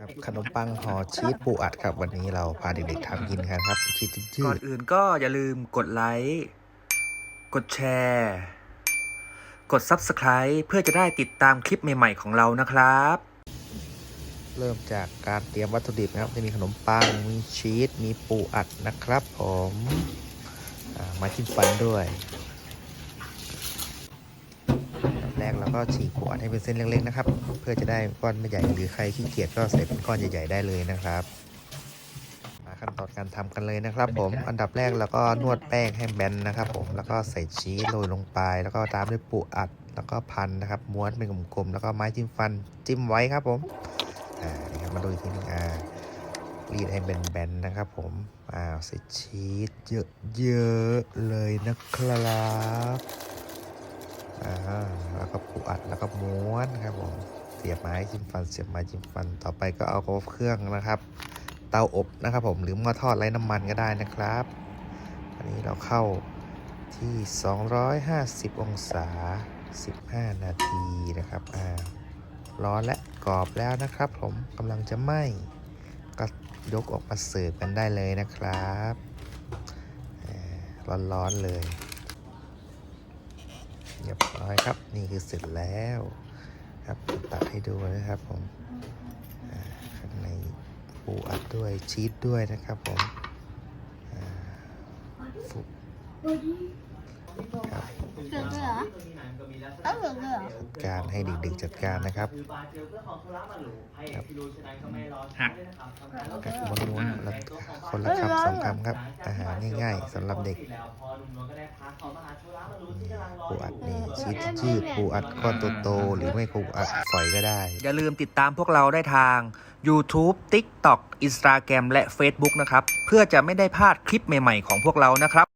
ครับขนมปังห่อชีสปูอัดครับวันนี้เราพาเด็กๆทำกินกันครับชีสจืก่อนดอื่นก็อย่าลืมกดไลค์กดแชร์ กด Subscribe เพื่อจะได้ติดตามคลิปใหม่ ๆ ของเรานะครับ ๆเริ่มจากการเตรียมวัตถุดิบนะครับ จะมีขนมปังมีชีสมีปูอัดนะครับ ผมอ่ามาจิ้มฟันด้วยอันดับแร กเราก็ฉีกปูอัดให้เป็นเส้นเล็กๆนะครับ เพื่อจะได้ก้อนไม่ใหญ่หรือใครขี้เกียจก็ใส่เป็นก้อนใหญ่ ๆ ได้เลยนะครับมาขั้นตอนการทำกันเลยนะครับ ผมอันดับแรกเราก็นวดแป้งให้แบนนะครับ ผมแล้วก็ใส่ชีสโรยลงไป แล้วก็ตามด้วยปูอัดแล้วก็พันนะครับ ม้วนเป็นกลมๆแล้วก็ไม้จิ้มฟันจิ้มไว้ครับผมอ่านี่ครับมาดูอีกทีหนึงอ่ารีดให้เป็นแบนๆนะครับ ผมอ่าใส่ชีสเยอะๆเลยนะครับ อ่าแล้วก็ปูอัดแล้วก็ม้วนครับผมเสียบไม้จิ้มฟันเสียบไม้จิ้มฟันต่อไปก็เอาเครื่องนะครับ เตาอบนะครับผมหรือหม้อทอดไร้น้ำมันก็ได้นะครับ อันนี้เราเข้าที่ 250 องศา 15 นาทีนะครับอ่าร้อนและกรอบแล้วนะครับ ผมกำลังจะไหม้ก็ยกออกมาเสิร์ฟกันได้เลยนะครับร้อนๆเลย เรียบร้อยครับ นี่คือเสร็จแล้วครับตักให้ดูนะครับผมอ่าข้างในปูอัดด้วยชีสด้วยนะครับผมอ่าฟุบครับเกิดเลยเหรอเอ้าเกิดเลยเหรอการให้เด็กๆจัดการนะครับหักกับม้วนๆแล้ว คนละคำสองคำครับ อาหารง่ายๆสำหรับเด็กปูอัดนี่ชีสยืดปูอัดก้อนโตๆหรือไม่ปูอัดฝอยก็ได้ อย่าลืมติดตามพวกเราได้ทาง YouTube TikTok Instagram และ Facebook นะครับ เพื่อจะไม่ได้พลาดคลิปใหม่ๆของพวกเรานะครับ